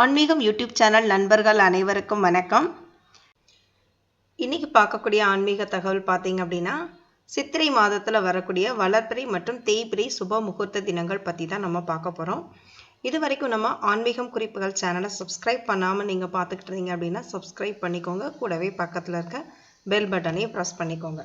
ஆன்மீகம் YouTube channel நண்பர்கள் அனைவருக்கும் வணக்கம். இன்னைக்கு பார்க்கக்கூடிய ஆன்மீக தகவல் பார்த்தீங்க அப்படின்னா சித்திரை மாதத்தில் வரக்கூடிய வளர்ப்பிறை மற்றும் தேய்பிறை சுப முகூர்த்த தினங்கள் பற்றி தான் நம்ம பார்க்க போகிறோம் இது வரைக்கும் நம்ம ஆன்மீகம் குறிப்புகள் சேனலை சப்ஸ்கிரைப் பண்ணாமல் நீங்கள் பார்த்துக்கிட்டு இருந்தீங்க அப்படின்னா சப்ஸ்கிரைப் பண்ணிக்கோங்க. கூடவே பக்கத்தில் இருக்க பெல் பட்டனையும் ப்ரெஸ் பண்ணிக்கோங்க.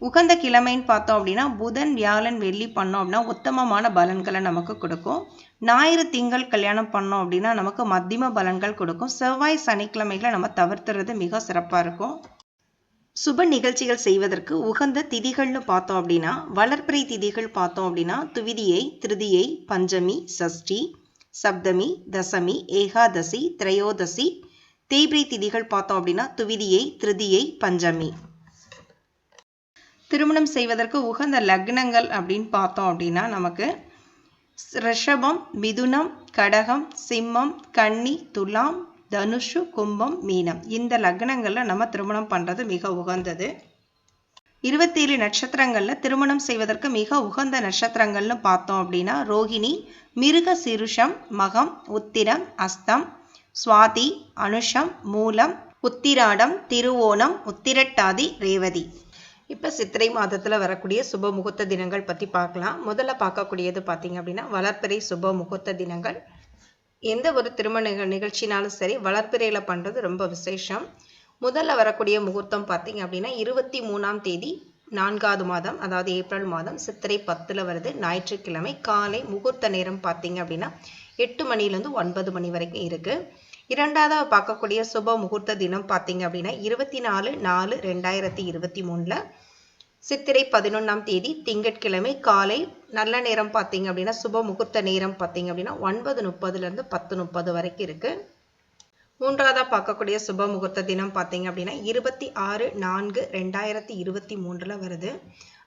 உகந்த கிழமைன்னு பார்த்தோம் அப்படின்னா புதன் வியாழன் வெள்ளி பண்ணோம் அப்படின்னா உத்தமமான பலன்களை நமக்கு கொடுக்கும். ஞாயிறு திங்கள் கல்யாணம் பண்ணோம் அப்படின்னா நமக்கு மத்தியம பலன்கள் கொடுக்கும். செவ்வாய் சனிக்கிழமைகளை நம்ம தவிர்த்துறது மிக சிறப்பாக இருக்கும். சுப நிகழ்ச்சிகள் செய்வதற்கு உகந்த திதிகள்னு பார்த்தோம் அப்படின்னா வளர்ப்பிறை திதிகள் பார்த்தோம் அப்படின்னா துவிதியை திருதியை பஞ்சமி சஷ்டி சப்தமி தசமி ஏகாதசி திரையோதசி தேய்பிரை திதிகள் பார்த்தோம் அப்படின்னா துவிதியை திருதியை பஞ்சமி. திருமணம் செய்வதற்கு உகந்த லக்னங்கள் அப்படின்னு பார்த்தோம் அப்படின்னா நமக்கு ரிஷபம் மிதுனம் கடகம் சிம்மம் கன்னி துலாம் தனுஷு கும்பம் மீனம். இந்த லக்னங்களில் நம்ம திருமணம் பண்ணுறது மிக உகந்தது. இருபத்தேழு நட்சத்திரங்களில் திருமணம் செய்வதற்கு மிக உகந்த நட்சத்திரங்கள்னு பார்த்தோம் அப்படின்னா ரோகிணி மிருக சிருஷம் மகம் உத்திரம் அஸ்தம் சுவாதி அனுஷம் மூலம் உத்திராடம் திருவோணம் உத்திரட்டாதி ரேவதி. இப்போ சித்திரை மாதத்தில் வரக்கூடிய சுப முகூர்த்த தினங்கள் பற்றி பார்க்கலாம். முதல்ல பார்க்கக்கூடியது பார்த்தீங்க அப்படின்னா வளர்ப்பிறை சுப முகூர்த்த தினங்கள். எந்த ஒரு திருமண நிகழ்ச்சினாலும் சரி வளர்ப்பிறையில் பண்ணுறது ரொம்ப விசேஷம். முதல்ல வரக்கூடிய முகூர்த்தம் பார்த்தீங்க அப்படின்னா இருபத்தி மூணாம் தேதி நான்காவது மாதம் அதாவது ஏப்ரல் மாதம் சித்திரை பத்தில் வருது. ஞாயிற்றுக்கிழமை காலை முகூர்த்த நேரம் பார்த்தீங்க அப்படின்னா எட்டு மணிலேருந்து ஒன்பது மணி வரைக்கும் இருக்குது இரண்டாவதாக பார்க்கக்கூடிய சுப முகூர்த்த தினம் பார்த்தீங்க அப்படின்னா இருபத்தி நாலு நாலு ரெண்டாயிரத்தி இருபத்தி மூணில் சித்திரை பதினொன்றாம் தேதி திங்கட்கிழமை காலை நல்ல நேரம் பார்த்தீங்க அப்படின்னா சுப முகூர்த்த நேரம் பார்த்தீங்க அப்படின்னா ஒன்பது முப்பதுலேருந்து பத்து முப்பது வரைக்கும் இருக்குது மூன்றாவதாக பார்க்கக்கூடிய சுப முகூர்த்த தினம் பார்த்தீங்க அப்படின்னா இருபத்தி ஆறு நான்கு ரெண்டாயிரத்தி இருபத்தி மூன்றில் வருது.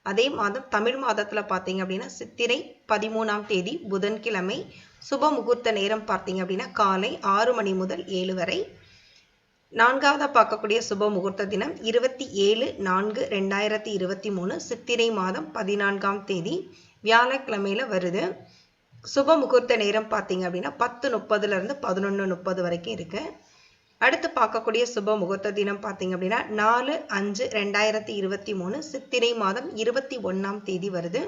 அதே மாதம் தமிழ் மாதத்தில் பார்த்தீங்க அப்படின்னா சித்திரை பதிமூணாம் தேதி புதன்கிழமை சுப முகூர்த்த நேரம் பார்த்தீங்க அப்படின்னா காலை ஆறு மணி முதல் ஏழு வரை. நான்காவதாக பார்க்கக்கூடிய சுப முகூர்த்த தினம் இருபத்தி ஏழு நான்கு ரெண்டாயிரத்தி இருபத்தி மூணு சித்திரை மாதம் பதினான்காம் தேதி வியாழக்கிழமையில வருது. சுப முகூர்த்த நேரம் பார்த்தீங்க அப்படின்னா பத்து முப்பதுலேருந்து பதினொன்று முப்பது வரைக்கும் இருக்குது அடுத்து பார்க்கக்கூடிய சுப முகூர்த்த தினம் பார்த்தீங்க அப்படின்னா நாலு அஞ்சு ரெண்டாயிரத்தி இருபத்தி மூணு சித்திரை மாதம் இருபத்தி ஒன்றாம் தேதி வருது.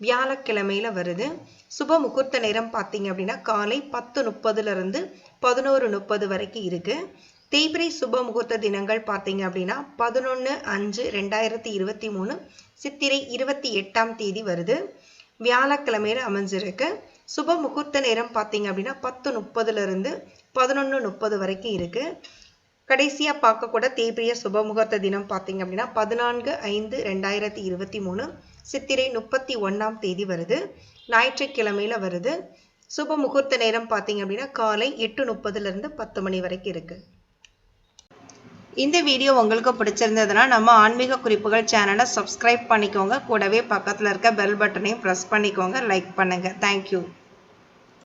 வியாழக்கிழமையில் வருது. சுப முகூர்த்த நேரம் பார்த்தீங்க அப்படின்னா காலை பத்து முப்பதுலேருந்து பதினோரு முப்பது வரைக்கும் இருக்குது தேய்பிரை சுப முகூர்த்த தினங்கள் பார்த்தீங்க அப்படின்னா பதினொன்று அஞ்சு ரெண்டாயிரத்தி இருபத்தி மூணு சித்திரை இருபத்தி எட்டாம் தேதி வருது. வியாழக்கிழமையில் அமைஞ்சிருக்கு. சுப முகூர்த்த நேரம் பார்த்தீங்க அப்படின்னா பத்து முப்பதுலேருந்து பதினொன்று முப்பது வரைக்கும் இருக்குது கடைசியாக பார்க்கக்கூட தேய்பிரிய சுபமுகூர்த்த தினம் பார்த்தீங்க அப்படின்னா பதினான்கு ஐந்து ரெண்டாயிரத்தி இருபத்தி மூணு சித்திரை முப்பத்தி ஒன்றாம் தேதி வருது. ஞாயிற்றுக்கிழமையில வருது. சுப முகூர்த்த நேரம் பார்த்தீங்க அப்படின்னா காலை எட்டு முப்பதுலேருந்து பத்து மணி வரைக்கும் இருக்குது இந்த வீடியோ உங்களுக்கு பிடிச்சிருந்ததுன்னா நம்ம ஆன்மீக குறிப்புகள் சேனலை சப்ஸ்கிரைப் பண்ணிக்கோங்க. கூடவே பக்கத்தில் இருக்க பெல் பட்டனையும் ப்ரெஸ் பண்ணிக்கோங்க. லைக் பண்ணுங்கள் தேங்க்யூ